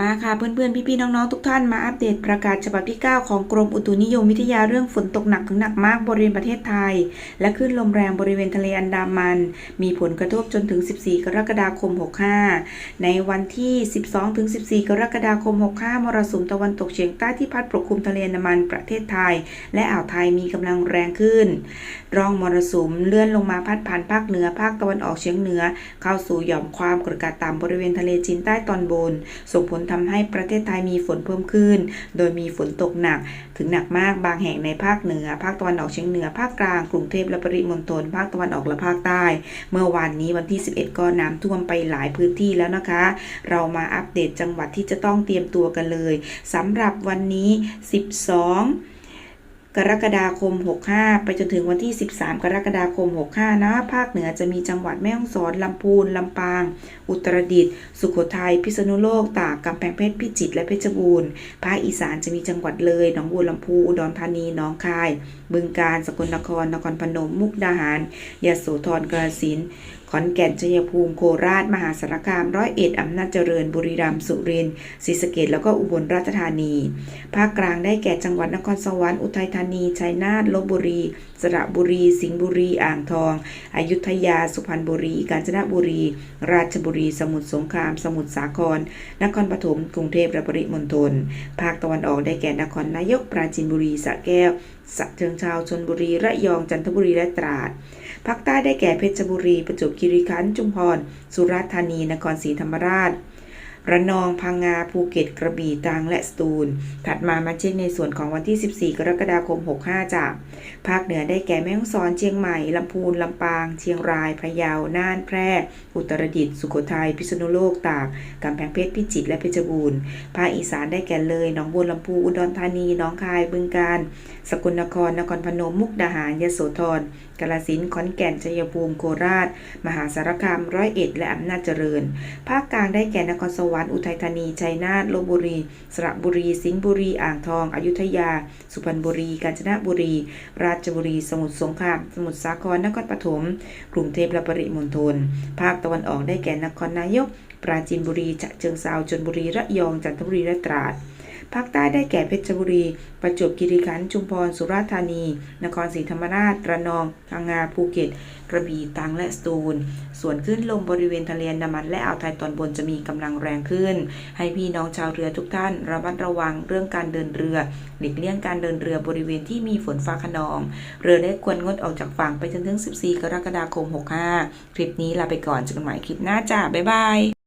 มาค่ะเพื่อนๆ พี่ๆ น้องๆ ทุกท่านมาอัปเดตประกาศฉบับที่ 9 ของกรมอุตุนิยมวิทยาเรื่องฝนตกหนักถึงหนักมากบริเวณประเทศไทย และคลื่นลมแรงบริเวณทะเลอันดามัน มีผลกระทบจนถึง 14 กรกฎาคม 65 ในวันที่ 12 ถึง 14 กรกฎาคม 65 มรสุมตะวันตกเฉียงใต้ที่พัดปกคลุมทะเลอันดามันประเทศไทย และอ่าวไทยมีกำลังแรงขึ้น ร่องมรสุมเลื่อนลงมาพัดผ่านภาคเหนือภาคตะวันออกเฉียงเหนือ เข้าสู่หย่อมความกดอากาศต่ำบริเวณทะเลจีนใต้ตอนบน ส่งผลทำให้ประเทศไทยมีฝนเพิ่มขึ้น โดยมีฝนตกหนัก ถึงหนักมากบางแห่งในภาคเหนือ ภาคตะวันออกเฉียงเหนือ ภาคกลาง กรุงเทพและปริมณฑล ภาคตะวันออกและภาคใต้ เมื่อวานนี้วันที่ 11 ก็น้ำท่วมไปหลายพื้นที่แล้วนะคะ เรามาอัปเดตจังหวัดที่จะต้องเตรียมตัวกันเลยสำหรับวันนี้ 12 กรกฎาคม 65 ไปจนถึงวันที่ 13 กรกฎาคม 65 นะ ภาคเหนือจะมีจังหวัดแม่ฮ่องสอน ลำพูน ลำปาง อุตรดิตถ์ สุโขทัย พิษณุโลก ตาก กำแพงเพชร พิจิตร และเพชรบูรณ์ ภาคอีสานจะมีจังหวัดเลย หนองบัวลำพู อุดรธานี หนองคาย บึงกาฬ สกลนคร นครพนม มุกดาหารยโสธร กาฬสินธุ์ อนแก่นชัยภูมิโคราช มหาสารคาม ร้อยเอ็ดอำนาจเจริญ บุรีรัมย์สุรินทร์ศรีสะเกษแล้วก็อุบลราชธานี ภาคกลางได้แก่จังหวัดนครสวรรค์อุทัยธานีชัยนาทลบบุรี สระบุรี สิงห์บุรี อ่างทอง อยุธยา สุพรรณบุรี กาญจนบุรี ราชบุรี สมุทรสงคราม สมุทรสาคร นครปฐม กรุงเทพและปริมณฑล ภาคตะวันออกได้แก่นครนายก ปราจีนบุรี สระแก้วสะเชิงชาวชนบุรีระยองจันทบุรีและตราดภาคใต้ได้แก่เพชรบุรี ประจวบคีรีขันธ์จุมพร สุราษฎร์ธานี นครศรีธรรมราช ระนองพังงาภูเก็ตกระบี่ตรังและสตูล ถัดมามาเช็คในส่วนของวันที่ 14 กรกฎาคม 65 จาก ภาคเหนือได้แก่แม่ฮ่องสอนเชียงใหม่ลำพูนลำปาง เชียงรายพะเยาน่านแพร่ อุตรดิตถ์สุโขทัยพิษณุโลกตากกำแพงเพชรพิจิตรและเพชรบูรณ์ภาคอีสานได้แก่เลยหนองบัวลำพูอุดรธานีหนองคายบึงกาฬสกลนครนครพนมมุกดาหารยโสธรกาฬสิณ์ขอนแก่นชัยภูมิโคราช มหาสารคามร้อยเอ็ดและอำนาจเจริญ ภาคกลางได้แก่นครสวรรค์อุทัยธานีชัยนาทลบบุรี สระบุรี สิงห์บุรี อ่างทอง อยุธยา สุพรรณบุรี กาญจนบุรี ราชบุรี สมุทรสงคราม สมุทรสาครนครปฐมกรุงเทพและปริมณฑลภาคตะวันออกได้แก่นครนายก ปราจีนบุรีฉะเชิงเทราชลบุรีระยองจันทบุรีและตราด ภาคใต้ได้แก่เพชรบุรี ประจวบคีรีขันธ์ ชุมพร สุราษฎร์ธานี นครศรีธรรมราช ระนอง พังงา ภูเก็ต กระบี่ ตรัง และสตูล ส่วนคลื่นลมบริเวณทะเลอันดามันและอ่าวไทยตอนบนจะมีกำลังแรงขึ้น ให้พี่น้องชาวเรือทุกท่านระมัดระวังเรื่องการเดินเรือ หลีกเลี่ยงการเดินเรือบริเวณที่มีฝนฟ้าขนอง เรือได้ควรงดออกจากฝั่งไปจนถึง 14 กรกฎาคม 65 คลิปนี้ลาไปก่อนเจอกันใหม่คลิปหน้าจ้าบ๊ายบาย